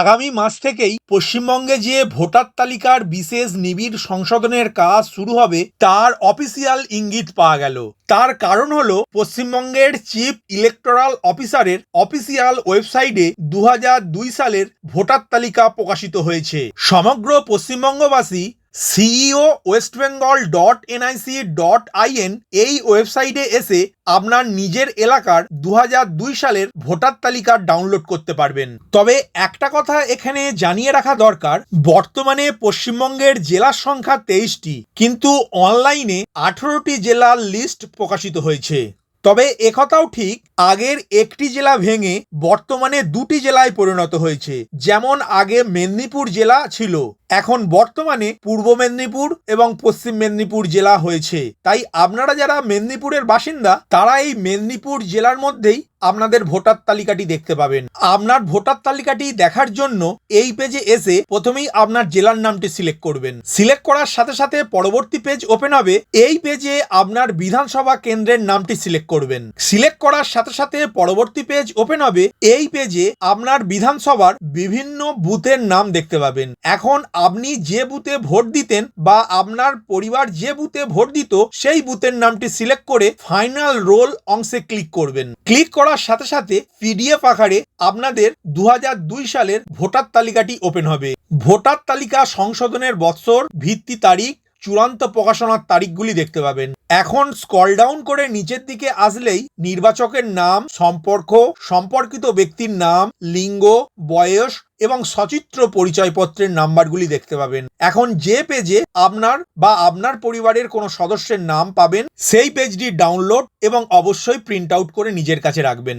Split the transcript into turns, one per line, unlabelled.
আগামী মাস থেকেই পশ্চিমবঙ্গে যে ভোটার তালিকার বিশেষ নিবিড় সংশোধনের কাজ শুরু হবে, তার অফিসিয়াল ইঙ্গিত পাওয়া গেল। তার কারণ হল, পশ্চিমবঙ্গের চিফ ইলেকটোরাল অফিসারের অফিসিয়াল ওয়েবসাইটে দু সালের ভোটার তালিকা প্রকাশিত হয়েছে। সমগ্র পশ্চিমবঙ্গবাসী CEO west Bengal dot NIC dot IN এই ওয়েবসাইটে এসে আপনার নিজের এলাকার দু হাজার দুই সালের ভোটার তালিকা ডাউনলোড করতে পারবেন। তবে একটা কথা এখানে জানিয়ে রাখা দরকার, বর্তমানে পশ্চিমবঙ্গের জেলার সংখ্যা তেইশটি, কিন্তু অনলাইনে আঠেরোটি জেলার লিস্ট প্রকাশিত হয়েছে। তবে একথাও ঠিক, আগের একটি জেলা ভেঙে বর্তমানে দুটি জেলায় পরিণত হয়েছে, যেমন আগে মেদিনীপুর জেলা ছিল। এখন বর্তমানে পূর্ব মেদিনীপুর এবং পশ্চিম মেদিনীপুর জেলা হয়েছে। তাই আপনারা যারা মেদিনীপুরের বাসিন্দা, তারা এই মেদিনীপুর জেলার মধ্যেই আপনাদের ভোটার তালিকাটি দেখতে পাবেন। আপনার ভোটার তালিকাটি দেখার জন্য এই পেজে এসে প্রথমেই আপনার জেলার নামটি সিলেক্ট করবেন। সিলেক্ট করার সাথে সাথে পরবর্তী পেজ ওপেন হবে, এই পেজে আপনার বিধানসভা কেন্দ্রের নামটি সিলেক্ট করবেন। সিলেক্ট করার সাথে সাথে পরবর্তী পেজ ওপেন হবে, এই পেজে আপনার বিধানসভার বিভিন্ন বুথের নাম দেখতে পাবেন। এখন আপনি যে বুথে ভোট দিতেন বা আপনার পরিবার যে বুথে ভোট দিত, সেই বুথের নামটি সিলেক্ট করে ফাইনাল রোল অংশে ক্লিক করবেন। ক্লিক করার সাথে সাথে পিডিএফ আকারে আপনাদের দু হাজার দুই সালের ভোটার তালিকাটি ওপেন হবে। ভোটার তালিকা সংশোধনের বৎসর ভিত্তি তারিখ চূড়ান্ত প্রকাশনার তারিখগুলি দেখতে পাবেন। এখন স্কল ডাউন করে নিচের দিকে আসলেই নির্বাচকের নাম, সম্পর্ক, সম্পর্কিত ব্যক্তির নাম, লিঙ্গ, বয়স এবং সচিত্র পরিচয়পত্রের নাম্বারগুলি দেখতে পাবেন। এখন যে পেজে আপনার বা আপনার পরিবারের কোনো সদস্যের নাম পাবেন, সেই পেজটি ডাউনলোড এবং অবশ্যই প্রিন্ট আউট করে নিজের কাছে রাখবেন।